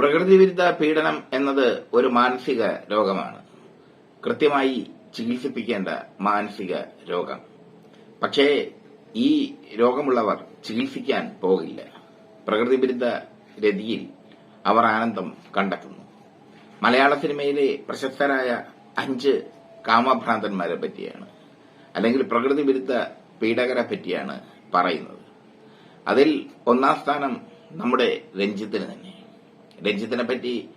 പ്രകൃതിവിരുദ്ധ പീഡനം എന്നത് ഒരു മാനസിക രോഗമാണ്. കൃത്യമായി ചികിത്സിപ്പിക്കേണ്ട മാനസിക രോഗം. പക്ഷേ ഈ രോഗമുള്ളവർ ചികിത്സിക്കാൻ പോകില്ല. പ്രകൃതിവിരുദ്ധ രതിയിൽ അവർ ആനന്ദം കണ്ടെത്തുന്നു. മലയാള സിനിമയിലെ പ്രശസ്തരായ അഞ്ച് കാമഭ്രാന്തന്മാരെ പറ്റിയാണ് അല്ലെങ്കിൽ പ്രകൃതി വിരുദ്ധ പീഡകരെ പറ്റിയാണ് പറയുന്നത്. അതിൽ ഒന്നാം സ്ഥാനം നമ്മുടെ രഞ്ജിത്തിന് തന്നെ രഞ്ജിത്തിനെ പറ്റി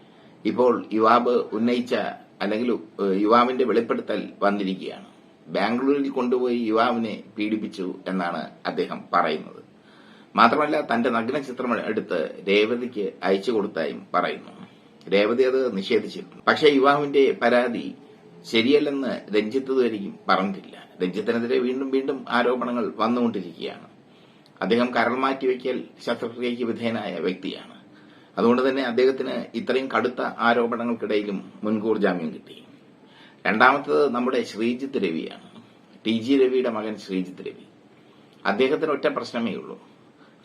ഇപ്പോൾ യുവാബ് ഉന്നയിച്ച അല്ലെങ്കിൽ യുവാവിന്റെ വെളിപ്പെടുത്തൽ വന്നിരിക്കുകയാണ്. ബാംഗ്ലൂരിൽ കൊണ്ടുപോയി യുവാവിനെ പീഡിപ്പിച്ചു എന്നാണ് അദ്ദേഹം പറയുന്നത്. മാത്രമല്ല തന്റെ നഗ്ന ചിത്രം എടുത്ത് രേവതിക്ക് അയച്ചു കൊടുത്തായും പറയുന്നു. രേവതി അത് നിഷേധിച്ചിരുന്നു പക്ഷേ യുവാവിന്റെ പരാതി ശരിയല്ലെന്ന് രഞ്ജിത്ത് ഇതുവരെയും പറഞ്ഞിട്ടില്ല. രഞ്ജിത്തിനെതിരെ വീണ്ടും വീണ്ടും ആരോപണങ്ങൾ വന്നുകൊണ്ടിരിക്കുകയാണ്. അദ്ദേഹം കരൾ മാറ്റിവെക്കൽ ശസ്ത്രക്രിയയ്ക്ക് വിധേയനായ വ്യക്തിയാണ്. അതുകൊണ്ട് തന്നെ അദ്ദേഹത്തിന് ഇത്രയും കടുത്ത ആരോപണങ്ങൾക്കിടയിലും മുൻകൂർ ജാമ്യം കിട്ടി. രണ്ടാമത്തത് നമ്മുടെ ശ്രീജിത്ത് രവിയാണ്. ടി ജി രവിയുടെ മകൻ ശ്രീജിത്ത് രവി. അദ്ദേഹത്തിന് ഒറ്റ പ്രശ്നമേ ഉള്ളൂ.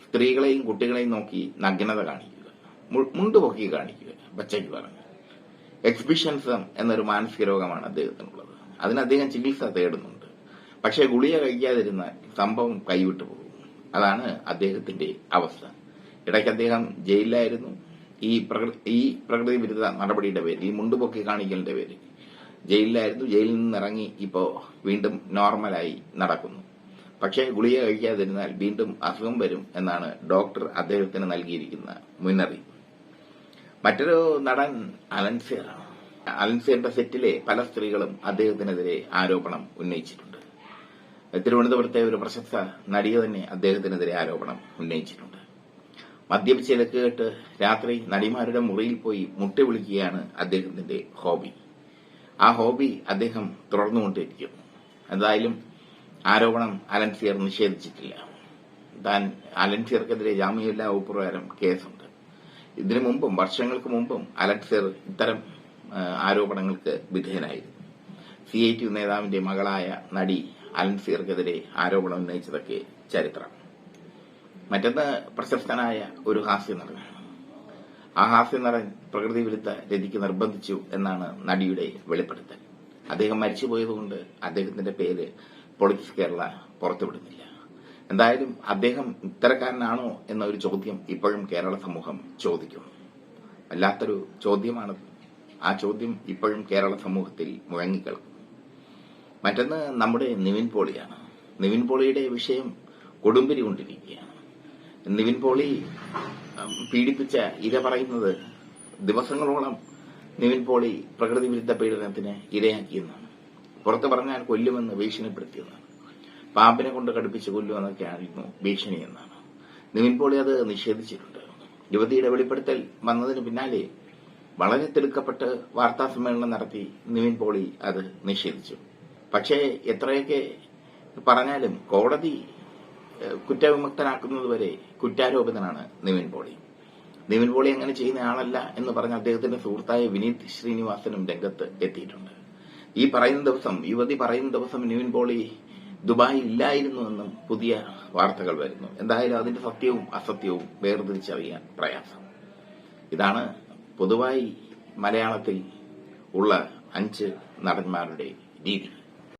സ്ത്രീകളെയും കുട്ടികളെയും നോക്കി നഗ്നത കാണിക്കുക. മുണ്ട് പൊക്കി കാണിക്കുക. പച്ചയ്ക്ക് പറഞ്ഞു. എക്സിബിഷൻസം എന്നൊരു മാനസിക രോഗമാണ് അദ്ദേഹത്തിനുള്ളത്. അതിന് അദ്ദേഹം ചികിത്സ തേടുന്നുണ്ട്. പക്ഷേ ഗുളിക കഴിക്കാതിരുന്നാൽ സംഭവം കൈവിട്ടു പോകും. അതാണ് അദ്ദേഹത്തിന്റെ അവസ്ഥ. ഇടയ്ക്ക് അദ്ദേഹം ജയിലിലായിരുന്നു. ഈ പ്രകൃതി ഈ പ്രകൃതി വിരുദ്ധ നടപടിയുടെ പേര് ഈ മുണ്ടുപൊക്കി കാണിക്കലിന്റെ പേര് ജയിലിലായിരുന്നു. ജയിലിൽ നിന്ന് ഇറങ്ങി ഇപ്പോ വീണ്ടും നോർമലായി നടക്കുന്നു. പക്ഷേ ഗുളിക കഴിക്കാതിരുന്നാൽ വീണ്ടും അസുഖം വരും എന്നാണ് ഡോക്ടർ അദ്ദേഹത്തിന് നൽകിയിരിക്കുന്ന മുന്നറിയിപ്പ്. മറ്റൊരു നടൻ അലൻസിയറാണ് അലൻസിയറിന്റെ സെറ്റിലെ പല സ്ത്രീകളും അദ്ദേഹത്തിനെതിരെ ആരോപണം ഉന്നയിച്ചിട്ടുണ്ട്. തിരുവനന്തപുരത്തെ ഒരു പ്രശസ്ത നടിക തന്നെ അദ്ദേഹത്തിനെതിരെ ആരോപണം ഉന്നയിച്ചിട്ടുണ്ട്. മദ്യപിച്ചിലക്ക് കേട്ട് രാത്രി നടിമാരുടെ മുറിയിൽ പോയി മുട്ട വിളിക്കുകയാണ് അദ്ദേഹത്തിന്റെ ഹോബി. ആ ഹോബി അദ്ദേഹം തുടർന്നുകൊണ്ടിരിക്കും. എന്തായാലും ആരോപണം അലൻസിയർ നിഷേധിച്ചിട്ടില്ല. താൻ അലൻസിയർക്കെതിരെ ജാമ്യമില്ലാ ഉപ്രകാരം പ്രകാരം കേസുണ്ട്. ഇതിനു മുമ്പും വർഷങ്ങൾക്ക് മുമ്പും അലൻസിയർ ഇത്തരം ആരോപണങ്ങൾക്ക് വിധേയനായിരുന്നു. സി ഐ ടി നേതാവിന്റെ മകളായ നടി അലൻസിയർക്കെതിരെ ആരോപണം ഉന്നയിച്ചതൊക്കെ ചരിത്രം. മറ്റൊന്ന് പ്രശസ്തനായ ഒരു ഹാസ്യ നടനാണ് ആ ഹാസ്യ നടൻ പ്രകൃതി വിരുദ്ധ രതിക്ക് നിർബന്ധിച്ചു എന്നാണ് നടിയുടെ വെളിപ്പെടുത്തൽ. അദ്ദേഹം മരിച്ചുപോയതുകൊണ്ട് അദ്ദേഹത്തിന്റെ പേര് പൊളിറ്റിക്സ് കേരള പുറത്തുവിടുന്നില്ല. എന്തായാലും അദ്ദേഹം ഇത്തരക്കാരനാണോ എന്ന ഒരു ചോദ്യം ഇപ്പോഴും കേരള സമൂഹം ചോദിക്കുന്നു. വല്ലാത്തൊരു ചോദ്യമാണ്. ആ ചോദ്യം ഇപ്പോഴും കേരള സമൂഹത്തിൽ മുഴങ്ങിക്കളും മറ്റൊന്ന് നമ്മുടെ നിവിൻ പോളിയാണ്. നിവിൻ പോളിയുടെ വിഷയം കൊടുമ്പിരി കൊണ്ടിരിക്കുകയാണ്. നിവിൻ പോളി പീഡിപ്പിച്ച ഇര പറയുന്നത് ദിവസങ്ങളോളം നിവിൻ പോളി പ്രകൃതി വിരുദ്ധ പീഡനത്തിന് ഇരയാക്കിയെന്നാണ്. പുറത്ത് പറഞ്ഞാൽ കൊല്ലുമെന്ന് ഭീഷണിപ്പെടുത്തിയെന്നാണ്. പാമ്പിനെ കൊണ്ട് കടുപ്പിച്ച് കൊല്ലുമെന്നൊക്കെയായിരുന്നു ഭീഷണി എന്നാണ് നിവിൻ പോളി അത് നിഷേധിച്ചിട്ടുണ്ട്. യുവതിയുടെ വെളിപ്പെടുത്തൽ വന്നതിന് പിന്നാലെ വളരെ തിടുക്കപ്പെട്ട് വാർത്താ സമ്മേളനം നടത്തി നിവിൻ പോളി അത് നിഷേധിച്ചു. പക്ഷേ എത്രയൊക്കെ പറഞ്ഞാലും കോടതി ഏഹ്, കുറ്റവിമുക്തനാക്കുന്നതുവരെ കുറ്റാരോപിതനാണ് നിവിൻ പോളി. നിവിൻ പോളി അങ്ങനെ ചെയ്യുന്ന ആളല്ല എന്ന് പറഞ്ഞ അദ്ദേഹത്തിന്റെ സുഹൃത്തായ വിനീത് ശ്രീനിവാസനും രംഗത്ത് എത്തിയിട്ടുണ്ട്. ഈ പറയുന്ന ദിവസം യുവതി പറയുന്ന ദിവസം നിവിൻ പോളി ദുബായിൽ ഇല്ലായിരുന്നു എന്നും പുതിയ വാർത്തകൾ വരുന്നു. എന്തായാലും അതിന്റെ സത്യവും അസത്യവും വേർതിരിച്ചറിയാൻ പ്രയാസം. ഇതാണ് പൊതുവായി മലയാളത്തിൽ ഉള്ള അഞ്ച് നടന്മാരുടെ രീതി.